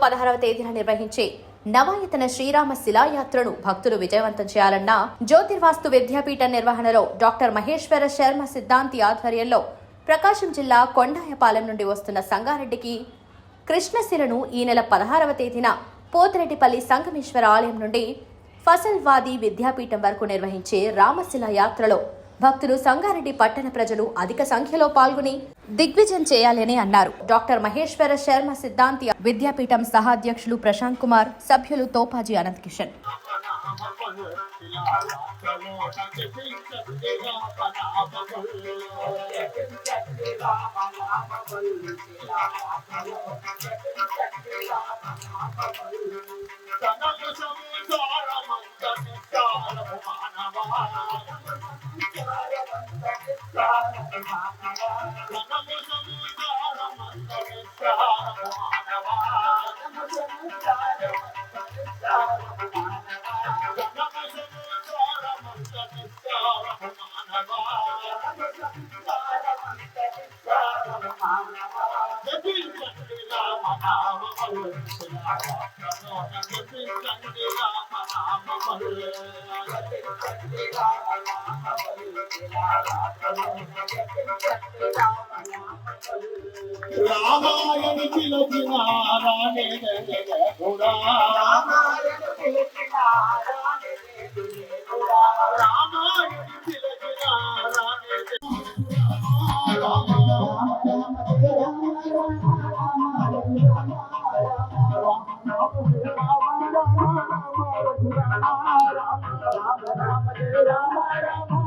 పదహారవ తేదీన నిర్వహించే నవాయతన శ్రీరామ శిలాయాత్రను భక్తులు విజయవంతం చేయాలన్న జ్యోతిర్వాస్తు విద్యాపీఠ నిర్వహణలో డాక్టర్ మహేశ్వర శర్మ సిద్ధాంతి ఆధ్వర్యంలో ప్రకాశం జిల్లా కొండాయపాలెం నుండి వస్తున్న సంగారెడ్డికి కృష్ణశిలను ఈ నెల పదహారవ తేదీన పోతిరెడ్డిపల్లి సంగమేశ్వర ఆలయం నుండి ఫసల్వాది విద్యాపీఠం వరకు నిర్వహించే రామశిల యాత్రలో భక్తులు సంగారెడ్డి పట్టణ ప్రజలు అధిక సంఖ్యలో పాల్గొని దిగ్విజయం చేయాలని అన్నారు. డాక్టర్ మహేశ్వర శర్మ సిద్ధాంతి విద్యాపీఠం సహాధ్యక్షులు ప్రశాంత్ కుమార్ సభ్యులు తోపాజీ అనంత్ కిషన్ రామాయణ పిలచిన రాణే గుడా రామాయణ పిలచిన రాణే గుడా రామాయణ పిలచిన రాణే గుడా రామాయణ పిలచిన రాణే గుడా Rama Rama Rama Rama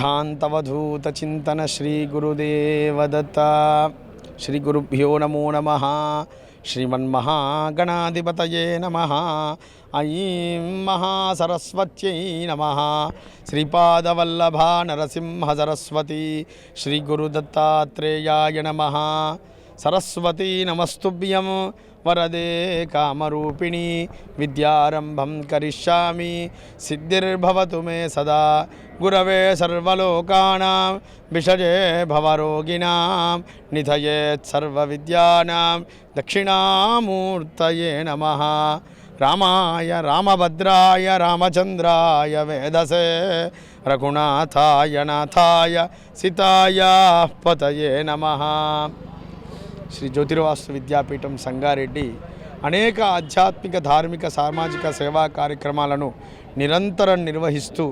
Ram శ్రీగురుదేవదత్త శ్రీగురుభ్యో నమో నమ శ్రీమన్మహాగణాధిపతయే నమ ఐం మహాసరస్వత్యై నమ శ్రీపాదవల్లభా నరసింహ సరస్వతి శ్రీగురుదత్తాత్రేయాయ నమ సరస్వతీ నమస్తుభ్యం వరదే కామరూపిణి విద్యారంభం కరిష్యామి సిద్ధిర్భవతు మే సదా గురవే సర్వలోకానాం విషజే భవరోగిణాం నిధయేత్ సర్వవిద్యానాం దక్షిణామూర్తయే నమ రామాయ రామభద్రాయ రామచంద్రాయ వేదసే రఘునాథాయ నాథాయ సీతాయ పతయే నమ శ్రీ జ్యోతిర్వాస్తు విద్యాపీఠం సంగారెడ్డి అనేక ఆధ్యాత్మిక ధార్మిక సామాజిక సేవా కార్యక్రమాలను నిరంతరం నిర్వహిస్తూ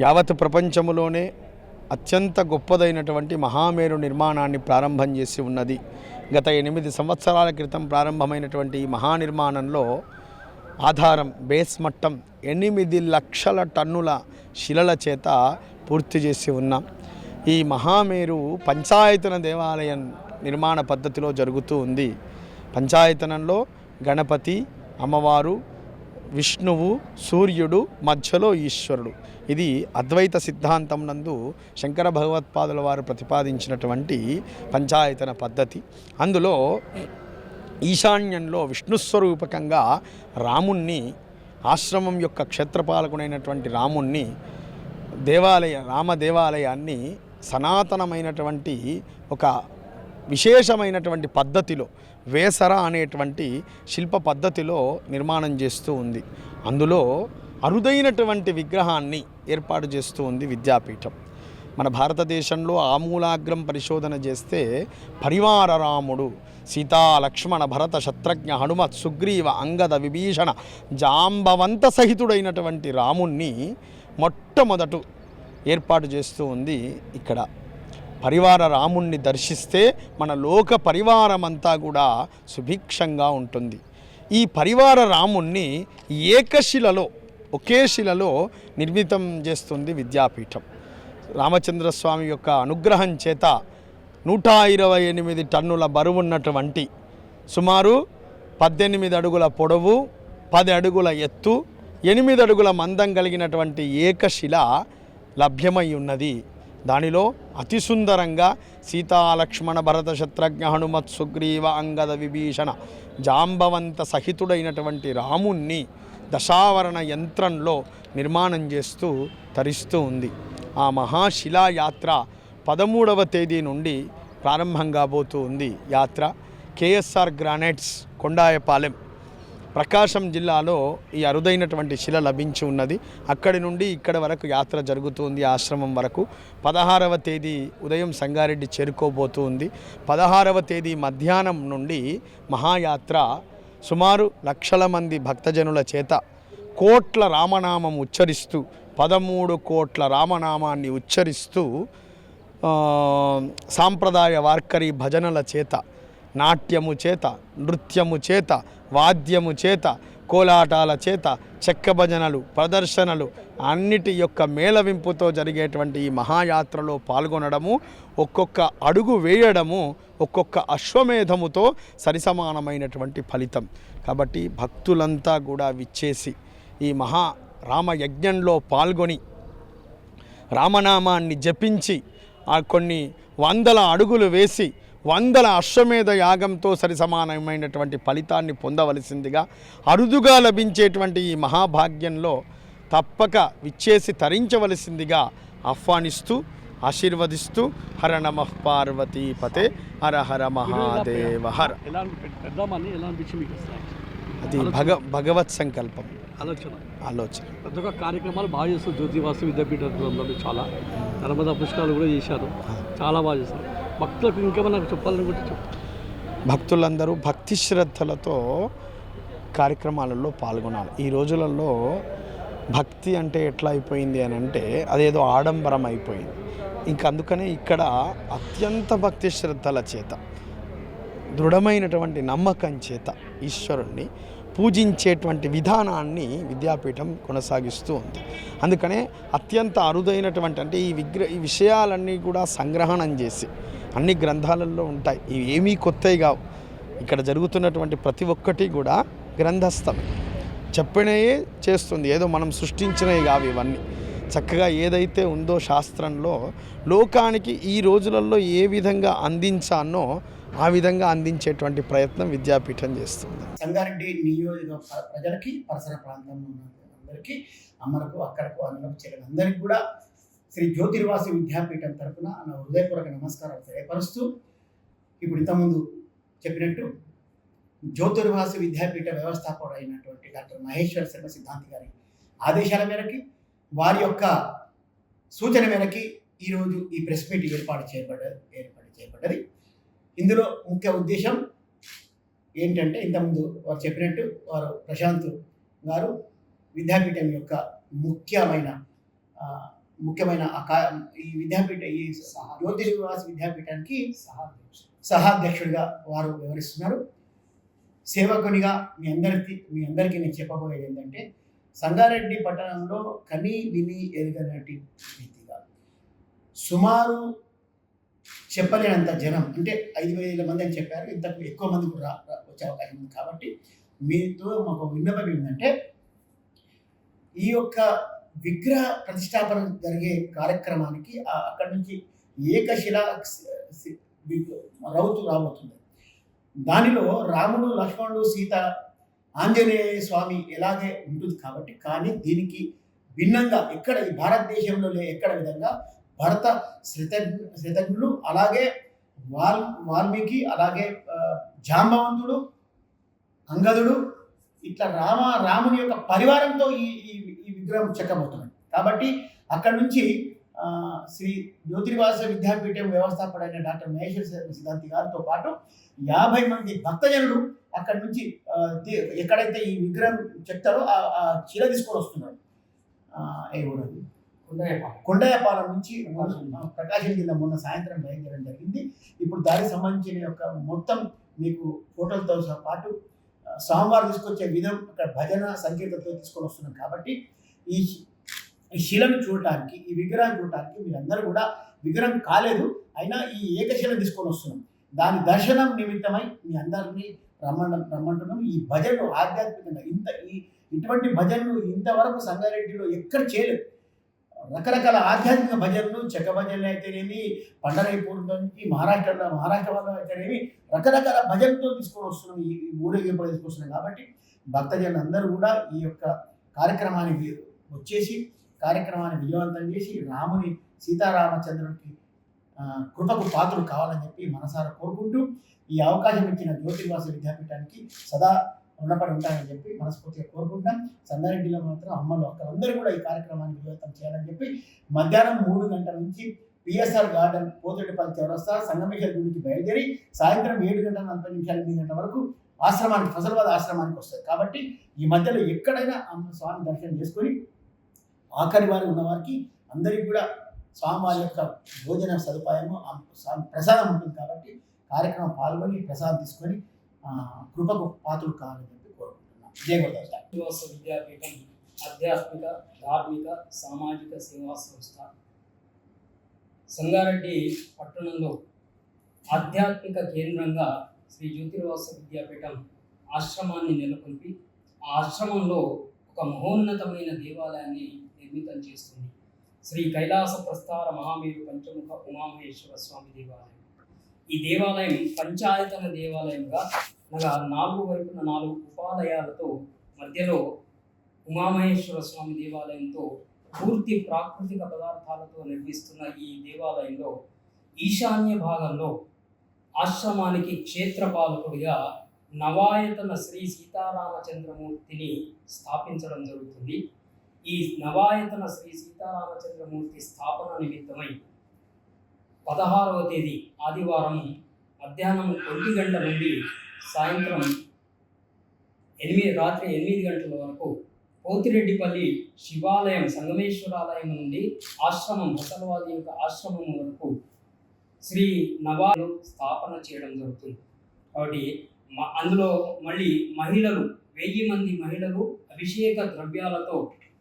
యావత్ ప్రపంచములోనే అత్యంత గొప్పదైనటువంటి మహామేరు నిర్మాణాన్ని ప్రారంభం చేసి ఉన్నది. గత ఎనిమిది సంవత్సరాల క్రితం ప్రారంభమైనటువంటి ఈ మహానిర్మాణంలో ఆధారం బేస్ మట్టం ఎనిమిది లక్షల టన్నుల శిలల చేత పూర్తి చేసి ఉన్నాం. ఈ మహామేరు పంచాయతన దేవాలయం నిర్మాణ పద్ధతిలో జరుగుతూ ఉంది. పంచాయతనంలో గణపతి అమ్మవారు విష్ణువు సూర్యుడు మధ్యలో ఈశ్వరుడు. ఇది అద్వైత సిద్ధాంతం నందు శంకర భగవత్పాదుల వారు ప్రతిపాదించినటువంటి పంచాయతన పద్ధతి. అందులో ఈశాన్యంలో విష్ణుస్వరూపకంగా రాముణ్ణి ఆశ్రమం యొక్క క్షేత్రపాలకుడైనటువంటి రాముణ్ణి దేవాలయ రామ దేవాలయాన్ని సనాతనమైనటువంటి ఒక విశేషమైనటువంటి పద్ధతిలో వేసర అనేటువంటి శిల్ప పద్ధతిలో నిర్మాణం చేస్తూ ఉంది. అందులో అరుదైనటువంటి విగ్రహాన్ని ఏర్పాటు చేస్తూ ఉంది విద్యాపీఠం. మన భారతదేశంలో ఆమూలాగ్రం పరిశోధన చేస్తే పరివార రాముడు సీతా లక్ష్మణ భరత శత్రుఘ్న హనుమత్ సుగ్రీవ అంగద విభీషణ జాంబవంత సహితుడైనటువంటి రాముణ్ణి మొట్టమొదట ఏర్పాటు చేస్తూ ఉంది ఇక్కడ. పరివార రాముణ్ణి దర్శిస్తే మన లోక పరివారం అంతా కూడా సుభిక్షంగా ఉంటుంది. ఈ పరివార రాముణ్ణి ఏకశిలలో ఒకే శిలలో నిర్మితం చేస్తుంది విద్యాపీఠం. రామచంద్రస్వామి యొక్క అనుగ్రహం చేత నూట ఇరవై ఎనిమిది టన్నుల బరువున్నటువంటి సుమారు పద్దెనిమిది అడుగుల పొడవు పది అడుగుల ఎత్తు ఎనిమిది అడుగుల మందం కలిగినటువంటి ఏకశిల లభ్యమై ఉన్నది. దానిలో అతి సుందరంగా సీతాలక్ష్మణ భరత శత్రుఘ్న హనుమత్ సుగ్రీవ అంగద విభీషణ జాంబవంత సహితుడైనటువంటి రాముణ్ణి దశావరణ యంత్రంలో నిర్మాణం చేస్తూ తరిస్తూ ఉంది. ఆ మహాశిలాయాత్ర పదమూడవ తేదీ నుండి ప్రారంభం కాబోతూ ఉంది. యాత్ర కేఎస్ఆర్ గ్రానైట్స్ కొండాయపాలెం ప్రకాశం జిల్లాలో ఈ అరుదైనటువంటి శిల లభించి ఉన్నది. అక్కడి నుండి ఇక్కడ వరకు యాత్ర జరుగుతుంది ఆశ్రమం వరకు పదహారవ తేదీ ఉదయం సంగారెడ్డి చేరుకోబోతూ ఉంది. పదహారవ తేదీ మధ్యాహ్నం నుండి మహాయాత్ర సుమారు లక్షల మంది భక్తజనుల చేత కోట్ల రామనామం ఉచ్చరిస్తూ పదమూడు కోట్ల రామనామాన్ని ఉచ్చరిస్తూ సాంప్రదాయ వార్కరీ భజనల చేత నాట్యము చేత నృత్యము చేత వాద్యము చేత కోలాటాల చేత చెక్క భజనలు ప్రదర్శనలు అన్నిటి యొక్క మేళవింపుతో జరిగేటువంటి ఈ మహాయాత్రలో పాల్గొనడము ఒక్కొక్క అడుగు వేయడము ఒక్కొక్క అశ్వమేధముతో సరిసమానమైనటువంటి ఫలితం. కాబట్టి భక్తులంతా కూడా విచ్చేసి ఈ మహా రామయజ్ఞంలో పాల్గొని రామనామాన్ని జపించి ఆ కొన్ని వందల అడుగులు వేసి వందల అశ్వమేధ యాగంతో సరి సమానమైనటువంటి ఫలితాన్ని పొందవలసిందిగా అరుదుగా లభించేటువంటి ఈ మహాభాగ్యంలో తప్పక విచ్చేసి తరించవలసిందిగా ఆహ్వానిస్తూ ఆశీర్వదిస్తూ హర నమ పార్వతీ పతే హర హర మహాదేవ హర? అది భగ భగవత్ సంకల్పం. ఆలోచన. ఆలోచన. పెద్దగా కార్యక్రమాలు బాగా చేస్తారు. జ్యోతివాసు విద్యాపీఠంలో చాలా. నర్మదా పుష్కరాలు కూడా చేశారు. చాలా బాగా చేస్తారు భక్తులకు ఇంకేమన్నా చెప్పాలనుకుంటే చెప్పు. భక్తులందరూ భక్తి శ్రద్ధలతో కార్యక్రమాలలో పాల్గొనాలి. ఈ రోజులలో భక్తి అంటే ఎట్లా అయిపోయింది అని అంటే అదేదో ఆడంబరం అయిపోయింది. ఇంక అందుకనే ఇక్కడ అత్యంత భక్తి శ్రద్ధల చేత దృఢమైనటువంటి నమ్మకం చేత ఈశ్వరుణ్ణి పూజించేటువంటి విధానాన్ని విద్యాపీఠం కొనసాగిస్తూ ఉంది. అందుకనే అత్యంత అరుదైనటువంటి అంటే ఈ విగ్ర ఈ విషయాలన్నీ కూడా సంగ్రహణం చేసి అన్ని గ్రంథాలలో ఉంటాయి. ఇవి ఏమీ కొత్తవి కావు. ఇక్కడ జరుగుతున్నటువంటి ప్రతి ఒక్కటి కూడా గ్రంథస్థమే చెప్పినయే చేస్తుంది. ఏదో మనం సృష్టించినవి కావు ఇవన్నీ. చక్కగా ఏదైతే ఉందో శాస్త్రంలో లోకానికి ఈ రోజులలో ఏ విధంగా అందించానో ఆ విధంగా అందించేటువంటి ప్రయత్నం విద్యాపీఠం చేస్తుంది. సంగారెడ్డి నియోజక ప్రజలకి పరిసర ప్రాంతంలో ఉన్న అందరికీ అమ్మలకు అక్కడకు అన్నలకు చెల్లెలు అందరికీ కూడా శ్రీ జ్యోతిర్వాసి విద్యాపీఠం తరఫున నా హృదయపూర్వక నమస్కారాలు తెలియపరుస్తూ ఇప్పుడు ఇంతకుముందు చెప్పినట్టు జ్యోతిర్వాసి విద్యాపీఠ వ్యవస్థాపకుడు అయినటువంటి డాక్టర్ మహేశ్వర శర్మ సిద్ధాంతి గారి ఆదేశాల మేరకి వారి యొక్క సూచన మేరకి ఈరోజు ఈ ప్రెస్ మీట్ ఏర్పాటు చేయబడ్డ ఏర్పాటు చేయబడ్డది. ఇందులో ముఖ్య ఉద్దేశం ఏంటంటే ఇంతకుముందు వారు చెప్పినట్టు వారు ప్రశాంత్ గారు విద్యాపీఠం యొక్క ముఖ్యమైన ముఖ్యమైన ఈ విద్యాపీఠ ఈ జ్యోతిర్వాస విద్యాపీఠానికి సహాధ్యక్షుడిగా వారు వివరిస్తున్నారు. సేవకునిగా మీ అందరికి మీ అందరికీ నేను చెప్పబోయేది ఏంటంటే సంగారెడ్డి పట్టణంలో కని విని ఎరుగనటి రీతిగా సుమారు చెప్పలేనంత జనం అంటే ఐదు వేల మంది అని చెప్పారు ఇంతకు ఎక్కువ మంది కూడా రా- వచ్చే అవకాశం ఉంది కాబట్టి మీతో మాకు విన్నపం ఏంటంటే ఈ యొక్క విగ్రహ ప్రతిష్టాపన జరిగే కార్యక్రమానికి అక్కడి నుంచి ఏకశిలా రౌతు రాబోతుంది దానిలో రాముడు లక్ష్మణుడు సీత ఆంజనేయ స్వామి ఎలాగే ఉంటుంది కాబట్టి కానీ దీనికి భిన్నంగా ఎక్కడ ఈ భారతదేశంలోనే ఎక్కడ విధంగా భరత శ్రితజ్ఞ శ్రీతజ్ఞుడు అలాగే వాల్ వాల్మీకి అలాగే జాంబవంతుడు అంగదుడు ఇట్లా రామ రాముని యొక్క పరివారంతో ఈ ఈ విగ్రహం చెక్కబోతున్నాడు. కాబట్టి అక్కడ నుంచి శ్రీ జ్యోతిర్వాస విద్యాపీఠం వ్యవస్థాపకుడైన డాక్టర్ మహేశ్వర సిద్ధాంతి గారితో పాటు యాభై మంది భక్తజనులు అక్కడి నుంచి ఎక్కడైతే ఈ విగ్రహం చెక్తారో ఆ శిల తీసుకొని వస్తున్నారు. ఏ? కొండయ్యపాలెం. నుంచి ప్రకాశం జిల్లా. మొన్న సాయంత్రం బయలుదేరడం జరిగింది. ఇప్పుడు దానికి సంబంధించిన యొక్క మొత్తం మీకు ఫోటోలతో పాటు ఆ, స్వామివారు తీసుకొచ్చే విధం అక్కడ భజన సంకీర్తనతో తీసుకొని వస్తున్నాం కాబట్టి ఈ ఈ శిలను చూడటానికి ఈ విగ్రహం చూడటానికి మీరందరూ కూడా విగ్రహం కాలేదు. అయినా ఈ ఏకశిల తీసుకొని వస్తున్నాం. దాని దర్శనం నిమిత్తమై మీ అందరినీ రమ్మడం రమ్మంటున్నాం ఈ భజనలు ఆధ్యాత్మికంగా ఇంత ఈ ఇటువంటి భజనలు ఇంతవరకు సంగారెడ్డిలో ఎక్కడ చేయలేదు. రకరకాల ఆధ్యాత్మిక భజనలు చెక్క భజనలు అయితేనేమి పండరైపూర్ నుంచి మహారాష్ట్రలో మహారాష్ట్ర వాళ్ళు అయితేనేమి రకరకాల భజనతో తీసుకొని వస్తున్నాం. ఈ ఈ ఊరేగింపులు తీసుకొస్తున్నాం. కాబట్టి భక్తజనులందరూ కూడా ఈ యొక్క కార్యక్రమానికి వచ్చేసి కార్యక్రమాన్ని విజయవంతం చేసి రాముని సీతారామచంద్రునికి కృపకు పాత్రలు కావాలని చెప్పి మనసారా కోరుకుంటూ ఈ అవకాశం ఇచ్చిన జ్యోతిర్వాస విద్యాపీఠానికి సదా రుణపడి ఉంటానని చెప్పి మనస్ఫూర్తిగా కోరుకుంటాం సంగారెడ్డిలో మాత్రం అమ్మలు అక్కలందరూ కూడా ఈ కార్యక్రమాన్ని విజయవంతం చేయాలని చెప్పి మధ్యాహ్నం మూడు గంటల నుంచి పిఎస్ఆర్ గార్డెన్ పోతేటిపల్లి చౌరస్తా సంగమేశ్వర గుడికి బయలుదేరి సాయంత్రం ఏడు గంటల నలభై నిమిషాల ఎనిమిది గంటల వరకు ఆశ్రమానికి ఫసల్వాద ఆశ్రమానికి వస్తుంది కాబట్టి ఈ మధ్యలో ఎక్కడైనా అమ్మ స్వామి దర్శనం చేసుకొని ఆఖరి వారు ఉన్నవారికి అందరికీ కూడా స్వామివారి యొక్క భోజన సదుపాయము ప్రసాదం ఉంటుంది కాబట్టి కార్యక్రమం పాల్గొని ప్రసాదం తీసుకొని కృపకు పాత్రలు కావాలని చెప్పి కోరుకుంటున్నాం జయ శ్రీనివాస విద్యాపీఠం ఆధ్యాత్మిక ధార్మిక సామాజిక సేవా సంస్థ. సంగారెడ్డి పట్టణంలో ఆధ్యాత్మిక కేంద్రంగా శ్రీ జ్యోతిర్వాస విద్యాపీఠం ఆశ్రమాన్ని నెలకొల్పి ఆ ఆశ్రమంలో ఒక మహోన్నతమైన దేవాలయాన్ని నిర్మితం చేస్తుంది. శ్రీ కైలాస ప్రస్థార మహామేరు పంచముఖ ఉమామహేశ్వర స్వామి దేవాలయం. ఈ దేవాలయం పంచాయతన దేవాలయంగా అనగా నాలుగు వైపున నాలుగు ఉపాలయాలతో మధ్యలో ఉమామహేశ్వర స్వామి దేవాలయంతో పూర్తి ప్రాకృతిక పదార్థాలతో నిర్మిస్తున్న ఈ దేవాలయంలో ఈశాన్య భాగంలో ఆశ్రమానికి క్షేత్రపాలకుడిగా నవాయతన శ్రీ సీతారామచంద్రమూర్తిని స్థాపించడం జరుగుతుంది. ఈ నవాయతన శ్రీ సీతారామచంద్రమూర్తి స్థాపన నిమిత్తమై పదహారవ తేదీ ఆదివారం మధ్యాహ్నం ఒంటి గంట నుండి సాయంత్రం ఎనిమిది రాత్రి ఎనిమిది గంటల వరకు పోతిరెడ్డిపల్లి శివాలయం సంగమేశ్వరాలయం నుండి ఆశ్రమం బసలవాది యొక్క ఆశ్రమం వరకు శ్రీ నవాలు స్థాపన చేయడం జరుగుతుంది. కాబట్టి మ- అందులో మళ్ళీ మహిళలు వెయ్యి మంది మహిళలు అభిషేక ద్రవ్యాలతో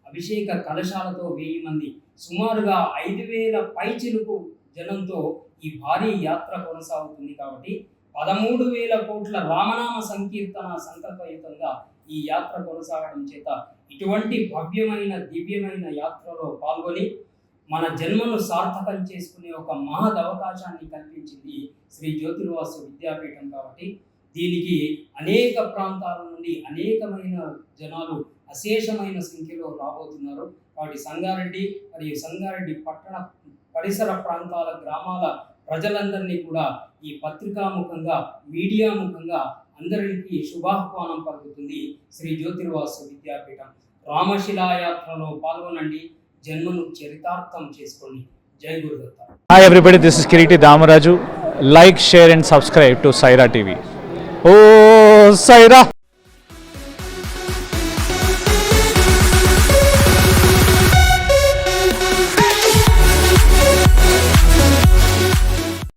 అభిషేక కలశాలతో వెయ్యి మంది. సుమారుగా ఐదు వేల పైచిలుకు జనంతో ఈ భారీ యాత్ర కొనసాగుతుంది కాబట్టి పదమూడు వేల కోట్ల రామనామ సంకీర్తన సంకల్పయుతంగా ఈ యాత్ర కొనసాగడం చేత ఇటువంటి భవ్యమైన దివ్యమైన యాత్రలో పాల్గొని మన జన్మను సార్థకం చేసుకునే ఒక మహద్ అవకాశాన్ని కల్పించింది శ్రీ జ్యోతిర్వాసు విద్యాపీఠం కాబట్టి. దీనికి అనేక ప్రాంతాల నుండి అనేకమైన జనాలు అశేషమైన సంఖ్యలో రాబోతున్నారు. కాబట్టి సంగారెడ్డి మరియు సంగారెడ్డి పట్టణ పరిసర ప్రాంతాల గ్రామాల ప్రజలందరినీ కూడా ఈ పత్రికాముఖంగా మీడియా ముఖంగా అందరికీ శుభాహ్వానం పలుకుతుంది. శ్రీ జ్యోతిర్వాసు విద్యాపీఠం రామశిలాయాత్రలో పాల్గొనండి. జన్మను చరితార్థం చేసుకోండి. జై Gurudatta. Hi everybody this is Kiriti Damaraju like share and subscribe to Saira TV oh Sye Raa